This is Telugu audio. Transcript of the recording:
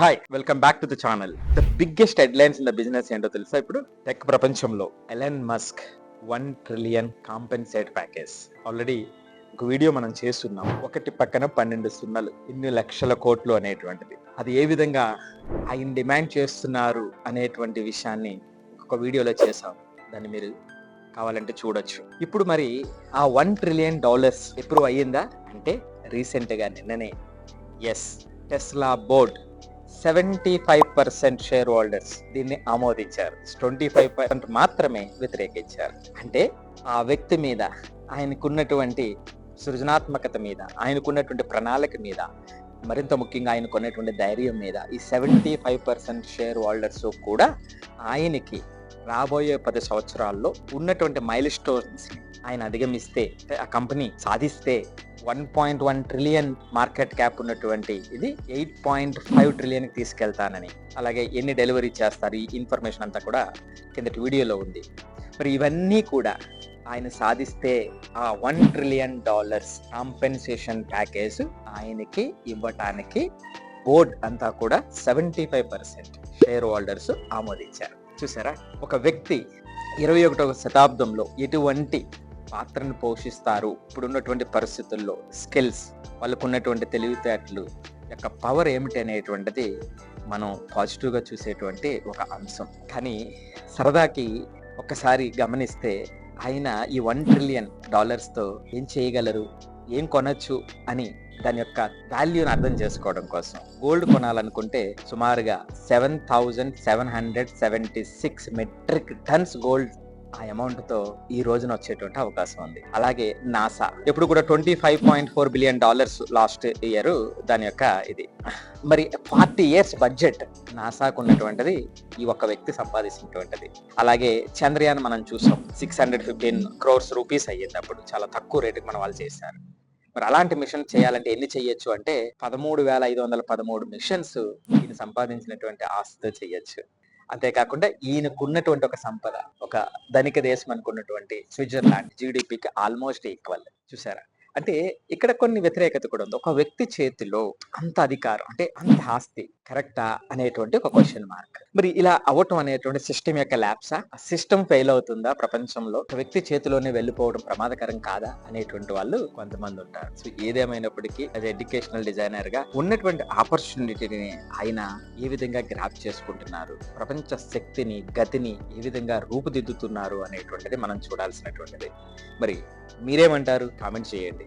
Hi welcome back to the channel the biggest headlines in the business ఏంటో తెలుసా ఇప్పుడు? టెక్ ప్రపంచంలో Elon Musk one trillion compensate package already ఒక వీడియో మనం చేస్తున్నాం. ఒకటి పక్కన పన్నెండు సున్నాలు ఇన్ని లక్షల కోట్లు అనేటువంటిది. అది ఏ విధంగా ఆయన డిమాండ్ చేస్తున్నారు అనేటువంటి విషయాన్ని ఒక వీడియోలో చేసాం దాన్ని మీరు కావాలంటే చూడొచ్చు. ఇప్పుడు మరి ఆ వన్ ట్రిలియన్ డాలర్స్ ఎప్రూవ్ అయ్యిందా? అంటే రీసెంట్గా నిన్ననే. Yes Tesla board seventy five percent shareholders దీన్ని ఆమోదించారు. ట్వంటీ ఫైవ్ పర్సెంట్ మాత్రమే వ్యతిరేకించారు. అంటే ఆ వ్యక్తి మీద ఆయనకున్నటువంటి సృజనాత్మకత మీద ఆయనకున్నటువంటి ప్రణాళిక మీద మరింత ముఖ్యంగా ఆయన కొన్నటువంటి ధైర్యం మీద ఈ seventy five percent share holders కూడా ఆయనకి రాబోయే పది సంవత్సరాల్లో ఉన్నటువంటి మైల్ స్టోన్స్ ఆయన అధిగమిస్తే ఆ కంపెనీ సాధిస్తే one point one trillion market cap ఉన్నటువంటి ఇది ఎయిట్ పాయింట్ ఫైవ్ ట్రిలియన్కి తీసుకెళ్తానని. అలాగే ఎన్ని డెలివరీ చేస్తారు ఈ ఇన్ఫర్మేషన్ అంతా కూడా కిందటి వీడియోలో ఉంది. మరి ఇవన్నీ కూడా ఆయన సాధిస్తే ఆ one trillion dollars compensation package ఆయనకి ఇవ్వటానికి బోర్డ్ అంతా కూడా seventy five percent share holders ఆమోదించారు. చూసారా? ఒక వ్యక్తి ఇరవై ఒకటవ శతాబ్దంలో ఎటువంటి పాత్రను పోషిస్తారు? ఇప్పుడున్నటువంటి పరిస్థితుల్లో స్కిల్స్ వాళ్ళకున్నటువంటి తెలివితేటలు యొక్క పవర్ ఏమిటి అనేటువంటిది మనం పాజిటివ్గా చూసేటువంటి ఒక అంశం. కానీ సరదాకి ఒక్కసారి గమనిస్తే ఆయన ఈ వన్ ట్రిలియన్ డాలర్స్తో ఏం చేయగలరు? ఏం కొనొచ్చు అని దాని యొక్క వాల్యూని అర్థం చేసుకోవడం కోసం గోల్డ్ కొనాలనుకుంటే సుమారుగా seven thousand seven hundred seventy six metric tons gold ఆ అమౌంట్తో ఈ రోజున వచ్చేటువంటి అవకాశం ఉంది. అలాగే నాసా ఎప్పుడు కూడా twenty five point four billion dollars last year దాని యొక్క ఇది. మరి ఫార్టీ ఇయర్స్ బడ్జెట్ నాసాకు ఉన్నటువంటిది ఈ ఒక్క వ్యక్తి సంపాదించినటువంటిది అలాగే చంద్రయాన్ మనం చూసాం six hundred fifteen crores rupees అయ్యింది అప్పుడు చాలా తక్కువ రేటుకి మన వాళ్ళు చేశారు. మరి అలాంటి మిషన్ చేయాలంటే ఎన్ని చేయొచ్చు అంటే పదమూడు వేల ఐదు వందల పదమూడు మిషన్స్ ఈయన సంపాదించినటువంటి ఆస్తితో చెయ్యొచ్చు అంతేకాకుండా ఈయనకున్నటువంటి ఒక సంపద ఒక ధనిక దేశం అనుకున్నటువంటి స్విట్జర్లాండ్ జీడిపికి ఆల్మోస్ట్ ఈక్వల్ చూసారా? అంటే ఇక్కడ కొన్ని వ్యతిరేకత కూడా ఉంది. ఒక వ్యక్తి చేతిలో అంత అధికారం అంటే అంత ఆస్తి కరెక్టా అనేటువంటి ఒక క్వశ్చన్ మార్క్ మరి ఇలా అవ్వటం అనేటువంటి సిస్టమ్ యొక్క ల్యాబ్సా ఆ? సిస్టమ్ ఫెయిల్ అవుతుందా ప్రపంచంలో? ఒక వ్యక్తి చేతిలోనే వెళ్ళిపోవడం ప్రమాదకరం కాదా అనేటువంటి వాళ్ళు కొంతమంది ఉంటారు. సో ఏదేమైనప్పటికీ అది ఎడ్యుకేషనల్ డిజైనర్గా ఉన్నటువంటి ఆపర్చునిటీని ఆయన ఏ విధంగా గ్రాప్ చేసుకుంటున్నారు? ప్రపంచ శక్తిని గతిని ఏ విధంగా రూపుదిద్దుతున్నారు అనేటువంటిది మనం చూడాల్సినటువంటిది. మరి మీరేమంటారు? కామెంట్ చేయండి.